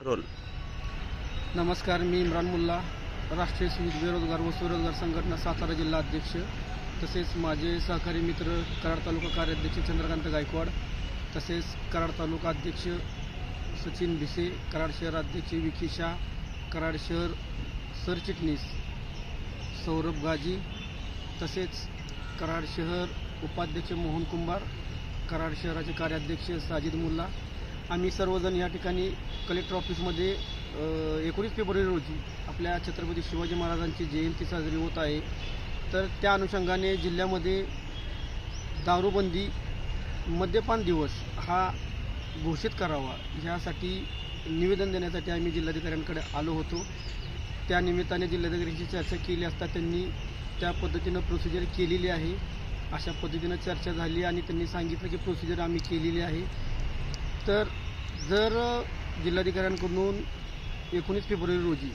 Role. नमस्कार मी इम्रान मुल्ला राष्ट्रीय बेरोजगार व स्वरोजगार संघटना सातारा जिल्हा अध्यक्ष तसेच माझे सहकारी मित्र कराड तालुका कार्याध्यक्ष चंद्रकांत गायकवाड तसेच कराड तालुका अध्यक्ष सचिन भिसे कराड शहर अध्यक्ष विकी शाह कराड शहर सरचिटणीस सौरभ गाजी तसेच कराड शहर उपाध्यक्ष मोहन कुंभार कराड शहराचे कार्याध्यक्ष साजिद मुल्ला आम्ही सर्वजण या ठिकाणी कलेक्टर ऑफिसमध्ये एकोणीस फेब्रुवारी रोजी आपल्या छत्रपती शिवाजी महाराजांची जयंती साजरी होत आहे. तर त्या अनुषंगाने जिल्ह्यामध्ये दारूबंदी मद्यपान दिवस हा घोषित करावा ह्यासाठी निवेदन देण्यासाठी आम्ही जिल्हाधिकाऱ्यांकडे आलो होतो. त्या निमित्ताने जिल्हाधिकाऱ्यांची चर्चा केली असता त्यांनी त्या पद्धतीनं प्रोसिजर केलेली आहे. अशा पद्धतीनं चर्चा झाली आणि त्यांनी सांगितलं की प्रोसिजर आम्ही केलेली आहे. तर जर जिल्हाधिकाऱ्यांकडून एकोणीस फेब्रुवारी रोजी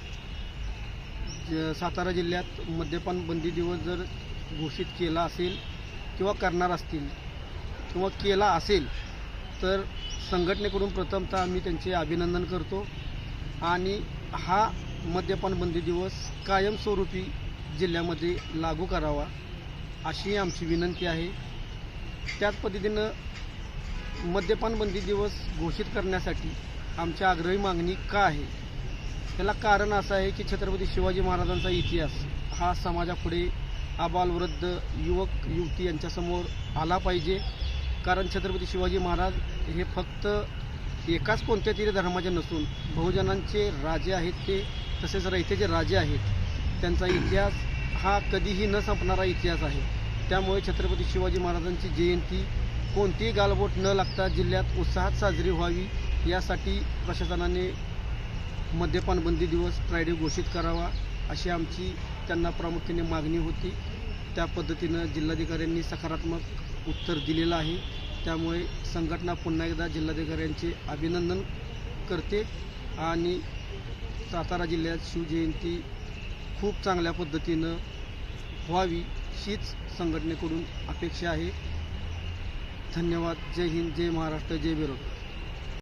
ज- सातारा जिल्ह्यात मद्यपान बंदी दिवस जर घोषित केला असेल किंवा करणार असतील किंवा केला असेल तर संघटनेकडून प्रथमतः आम्ही त्यांचे अभिनंदन करतो. आणि हा मद्यपान बंदी दिवस कायमस्वरूपी जिल्ह्यामध्ये लागू करावा अशी आमची विनंती आहे. त्याच पद्धतीनं मद्यपान बंदी दिवस घोषित करण्यासाठी आमची आग्रही मागणी का आहे? त्याला कारण असं आहे की छत्रपती शिवाजी महाराजांचा इतिहास हा समाजापुढे आबालवृद्ध युवक युवती यांच्यासमोर आला पाहिजे. कारण छत्रपती शिवाजी महाराज हे फक्त एकाच कोणत्या तरी धर्माचे नसून बहुजनांचे राजे आहेत ते तसेच रयतेचे राजे आहेत त्यांचा इतिहास हा कधीही न संपणारा इतिहास आहे. त्यामुळे छत्रपती शिवाजी महाराजांची जयंती कोणतीही गालबोट न लागता जिल्ह्यात उत्साहात साजरी व्हावी यासाठी प्रशासनाने मद्यपान बंदी दिवस फ्रायडे घोषित करावा अशी आमची त्यांना प्रामुख्याने मागणी होती. त्या पद्धतीनं जिल्हाधिकाऱ्यांनी सकारात्मक उत्तर दिलेलं आहे. त्यामुळे संघटना पुन्हा एकदा जिल्हाधिकाऱ्यांचे अभिनंदन करते आणि सातारा जिल्ह्यात शिवजयंती खूप चांगल्या पद्धतीनं व्हावी हीच संघटनेकडून अपेक्षा आहे. धन्यवाद. जय हिंद जय महाराष्ट्र जय बेरोजगार